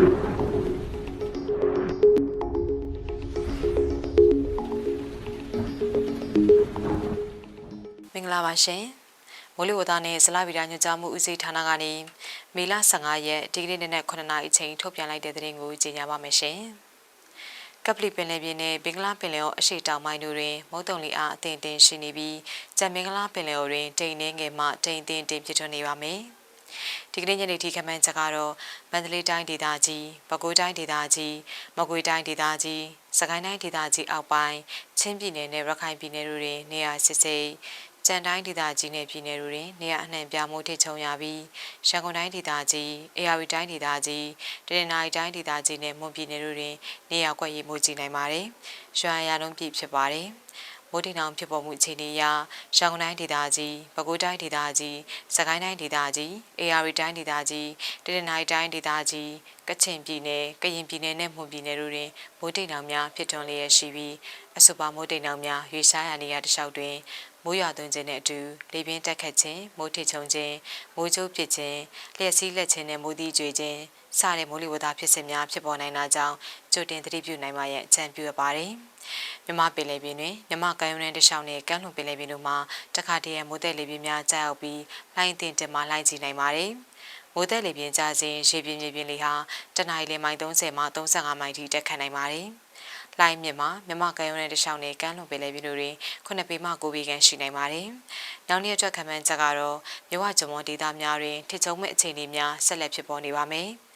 မင်္ဂလာပါရှင်မိုးလေဝသနဲ့ဇလဗီဒညွှန်ကြားမှုဦးစီးဌာနကနေမေလ15ရက်ဒီကနေ့နေ့9နာရီအချိန်ထုတ်ပြန်လိုက်တဲ့သတင်းကိုကြေညာပါမယ်ရှင်ကပလီပင်လယ်ပြင်နဲ့ဘင်္ဂလားပင်လယ်အော်အရှေ့တောင်ပိုင်းတို့တွင်မုတ်တုံလီအားအသင်တင်ရှိနေပြီးကြံမင်္ဂလားပင်လယ်အော်တွင်တိမ်နှင်းငယ်မှတိမ်တင်တင်ပြထွန်းနေပါမယ်။ ဒီကနေ့ညနေထိခမန်းချက်ကတော့မန္တလေးတိုင်းဒေသကြီးပဲခူးတိုင်းဒေသကြီးမကွေးတိုင်းဒေသကြီးစကိုင်းတိုင်းဒေသကြီးအောက်ပိုင်းချင်းပြည်နယ်နဲ့ရခိုင်ပြည်နယ်တို့တွင်နေရာစစ်စိတ်ကြံတိုင်းဒေသကြီးနဲ့ပြည်နယ်တို့တွင်နေရာအနှံ့ပြားမှုထိချုံရပြီးရန်ကုန်တိုင်းဒေသကြီးအေရဝတီတိုင်းဒေသကြီးတနင်္သာရီတိုင်းဒေသကြီးနဲ့မွန်ပြည်နယ်တို့တွင်နေရာကွက်ရီမှုကြီးနိုင်ပါတယ်။ရွှာရလုံးပြည့်ဖြစ်ပါတယ်။ မိုးတိမ်တောင်ဖြစ်ပေါ်မှုအခြေအနေအရရန်ကုန်တိုင်းဒေသကြီးပဲခူးတိုင်းဒေသကြီးစကိုင်းတိုင်းဒေသကြီးအေရဝတီတိုင်းဒေသကြီးတနင်္သာရီတိုင်းဒေသကြီးကချင်ပြည်နယ်ကရင်ပြည်နယ်နဲ့မွန်ပြည်နယ်တို့တွင်မိုးတိမ်တောင်များဖြစ်ထွန်းလျက်ရှိပြီးအဆိုပါမိုးတိမ်တောင်များရွေရှားရနေရတစ်လျှောက်တွင်မိုးရွာသွန်းခြင်းနဲ့အတူလေပြင်းတက်ခတ်ခြင်းမိုးထချုံခြင်းမိုးကြိုးပစ်ခြင်းလျှက်စီးလက်ခြင်းနဲ့မိုးသီးကြွေခြင်းစတဲ့မိုးလေဝသဖြစ်စဉ်များဖြစ်ပေါ်နိုင်တာကြောင့်ကြိုတင်သတိပြုနိုင်ပါရဲ့အကြံပြုရပါတယ်။ မြမပင်လယ်ပြင်တွင်မြမကမ်းရိုးတန်းတစ်လျှောက်နဲ့ကမ်းလွန်ပင်လယ်ပြင်တို့မှာတခါတည်းရမိုးသက်လေပြင်းများကြာရောက်ပြီးလိုင်းတင်တင်မှလိုင်းကြည့်နိုင်ပါတယ်။မိုးသက်လေပြင်းကြာခြင်းရေပြင်းမြေပြင်းလေဟာတနအီလမိုင်30မှ35မိုင်ထိတက်ခတ်နိုင်ပါတယ်။လိုင်းမြစ်မှာမြမကမ်းရိုးနဲ့တခြားနဲ့ကမ်းလွန်ပင်လယ်ပြင်တို့တွင်ခုနှစ်ပေမှ9ပေခန့်ရှိနိုင်ပါတယ်။နောက်နေ့အတွက်ခံမှန်းချက်ကတော့မြဝဂျမွန်ဒေသများတွင်ထစ်ချုံမဲ့အခြေအနေများဆက်လက်ဖြစ်ပေါ်နေပါမယ်။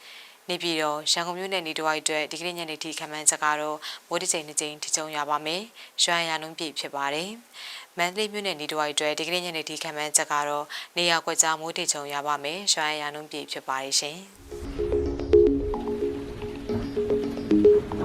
နေပြည်တော်ရန်ကုန်မြို့နယ်နေတဝိုက်အတွက်ဒီကနေ့ညနေထိခံမှန်းချက်ကတော့မိုးတစ်ချိန်တစ်ချိန်ထစ်ချုံရပါမယ်။ရွှမ်းရနှုန်းပြည့်ဖြစ်ပါတယ်။မန္တလေးမြို့နယ်နေတဝိုက်အတွက်ဒီကနေ့ညနေထိခံမှန်းချက်ကတော့နေရာကွက်ကြားမိုးတစ်ချုံရပါမယ်။ရွှမ်းရနှုန်းပြည့်ဖြစ်ပါတယ်ရှင်။